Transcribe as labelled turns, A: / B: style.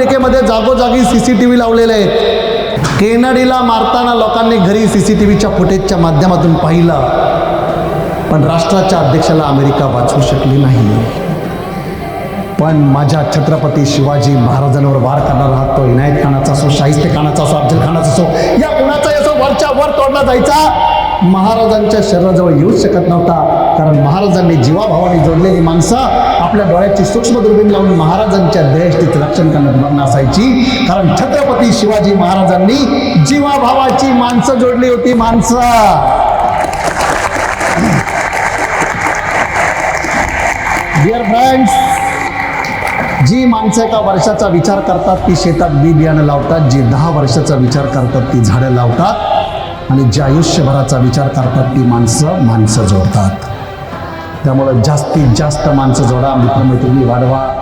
A: अमेरिकेमध्ये जागोजागी C C T V लावलेले आहेत. केनडीला मारताना लोकांनी घरी सी सी टी व्हीच्या फुटेजच्या माध्यमातून पाहिलं. पण राष्ट्राच्या अध्यक्षाला अमेरिका वाचवू शकली नाही. पण माझ्या छत्रपती शिवाजी महाराजांवर वार करणारा हा तो इनायत खानाचा असो शाहिस्ते खानाचा असो अफजल खानाचा असो या कुणाचा असो वरच्या वर तोडला जायचा. महाराजांच्या शरीराजवळ येऊच शकत नव्हता. कारण महाराजांनी जीवाभावाने जोडलेली माणसं आपल्या डोळ्याची सूक्ष्म दुर्बीण लावून महाराजांच्या देहष्टीचं रक्षण करण्यात मग्न असायची. कारण छत्रपती शिवाजी महाराजांनी जीवाभावाची माणसं जोडली होती माणसं. डिअर फ्रेंड्स जी माणसं एका वर्षाचा विचार करतात ती शेतात बी बियाणं लावतात. जी दहा वर्षाचा विचार करतात ती झाडं लावतात. आणि जी आयुष्यभराचा विचार करतात ती माणसं माणसं जोडतात. त्यामुळं जास्तीत जास्त माणसं जोडा. मित्रमैत्रिणी वाढवा.